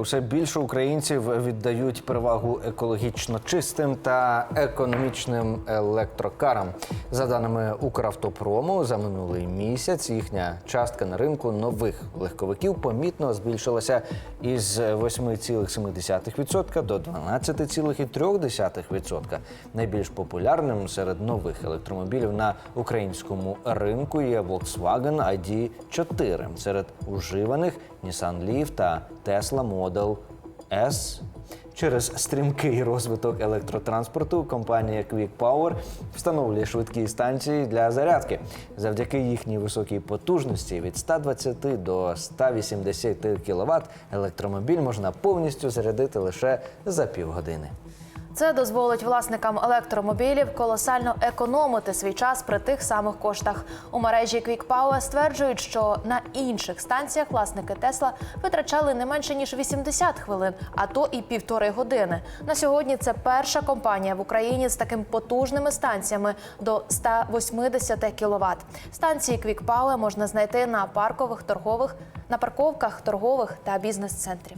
Усе більше українців віддають перевагу екологічно чистим та економічним електрокарам. За даними Укравтопрому, за минулий місяць їхня частка на ринку нових легковиків помітно збільшилася із 8,7% до 12,3%. Найбільш популярним серед нових електромобілів на українському ринку є Volkswagen ID4. Серед уживаних Nissan Leaf та Tesla Model S. Через стрімкий розвиток електротранспорту компанія Quick Power встановлює швидкі станції для зарядки. Завдяки їхній високій потужності від 120 до 180 кВт електромобіль можна повністю зарядити лише за півгодини. Це дозволить власникам електромобілів колосально економити свій час при тих самих коштах. У мережі Quick Power стверджують, що на інших станціях власники Тесла витрачали не менше ніж 80 хвилин, а то і півтори години. На сьогодні це перша компанія в Україні з такими потужними станціями до 180 кВт. Станції Quick Power можна знайти на паркових торгових, на парковках торгових та бізнес-центрів.